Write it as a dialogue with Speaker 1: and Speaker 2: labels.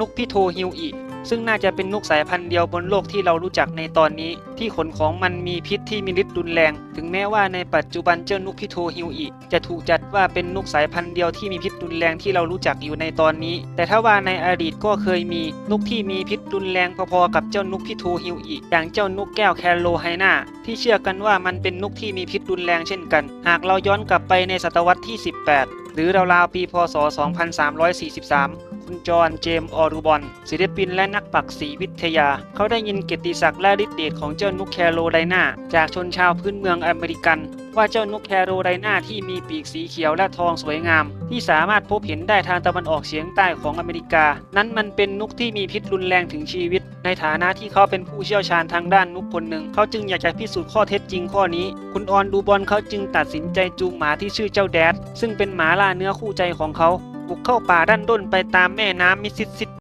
Speaker 1: นกพิโทฮิวอิซึ่งน่าจะเป็นนกสายพันธุ์เดียวบนโลกที่เรารู้จักในตอนนี้ ที่ขนของมันมีพิษที่มีฤทธิ์รุนแรง ถึงแม้ว่าในปัจจุบันเจ้านกพิโทฮิวอิจะถูกจัดว่าเป็นนกสายพันธุ์เดียวที่มีพิษรุนแรงที่เรารู้จักอยู่ในตอนนี้ แต่ถ้าว่าในอดีตก็เคยมีนกที่มีพิษรุนแรงพอๆกับเจ้านกพิโทฮิวอิอย่างเจ้านกแก้วแคลโรไฮนาที่เชื่อกันว่ามันเป็นนกที่มีพิษรุนแรงเช่นกัน หากเราย้อนกลับไปในศตวรรษที่ 18 หรือราวๆปีพศ 2343 คุณจอห์นเจมส์ออรูบอนศิลปินและนักปักษีวิทยา เขาได้ยินเกียรติศักดิ์และฤทธิ์เดชของเจ้านกแคโรไลนาจากชนชาวพื้นเมืองอเมริกัน ว่าเจ้านกแคโรไลนาที่มีปีกสีเขียวและทองสวยงาม ที่สามารถพบเห็นได้ทางตะวันออกเฉียงใต้ของอเมริกา นั้นมันเป็นนกที่มีพิษรุนแรงถึงชีวิต ในฐานะที่เขาเป็นผู้เชี่ยวชาญทางด้านนกคนหนึ่ง เขาจึงอยากจะพิสูจน์ข้อเท็จจริงข้อนี้ คุณออนดูบอลเขาจึงตัดสินใจจูงหมาที่ชื่อเจ้าแดดซึ่งเป็นหมาล่าเนื้อคู่ใจของเขา บุกเข้าป่าด้านด้นไปตามแม่น้ำมิสซิสซิป